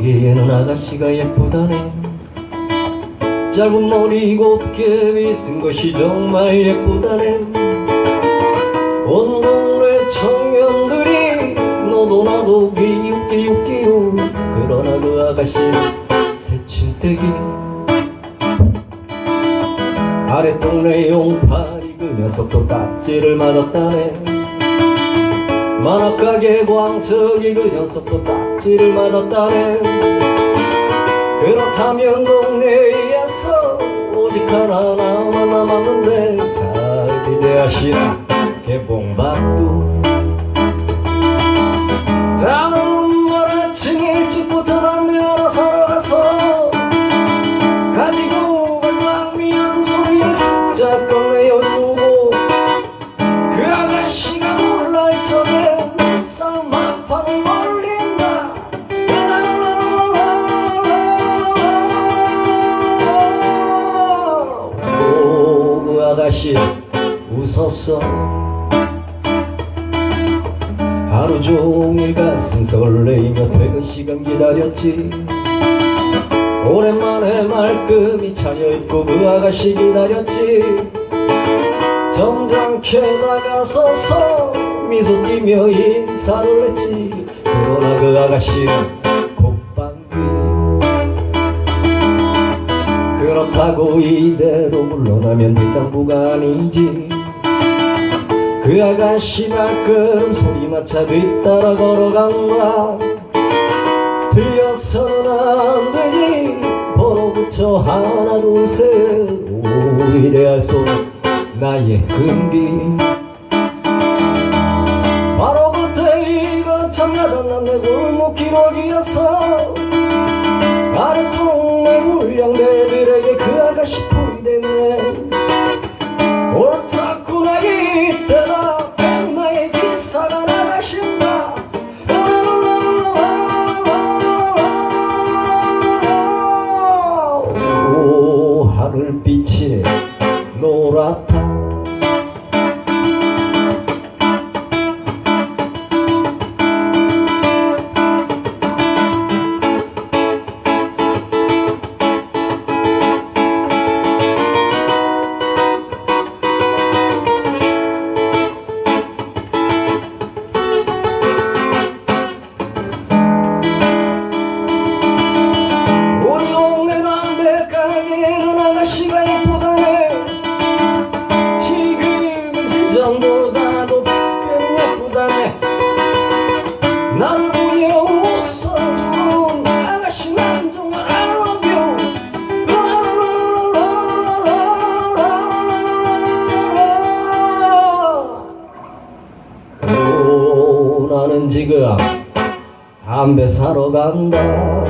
보기에는 아가씨가 예쁘다네. 짧은 머리 곱게 빗은 것이 정말 예쁘다네. 온 동네 청년들이 너도 나도 기웃기웃기웃 그러나 그 아가씨 새침대기 아래 동네 용팔이 그 녀석도 딱지를 맞았다네 만화가게 광석이 그 녀석도 딱지를 맞았다네. 그렇다면 동네에서 오직 하나 나만 남았는데 잘 기대하시라. 개봉박두 아가씨 웃었어. 하루 종일 가슴 설레이며 퇴근 시간 기다렸지. 오랜만에 말끔히 차려입고 그 아가씨 기다렸지. 점잖게 다가서서 미소 띠며 인사를 했지. 그러나 그 아가씨는 그렇다고 이대로 물러나면 대장부가 아니지. 그 아가씨 발걸음 소리마차 뒤따라 걸어간다 들려서는 안 되지. 번호 붙여 하나 둘셋 오이래할 소 나의 금기. 바로 그때 이건 참 야단난 내 골목 기록이었어 아래 동네 물량대 들 예쁘다네 지금은 전보다도 꽤 예쁘다네 나를 보며 웃어주는 아가씨 난 정말 I love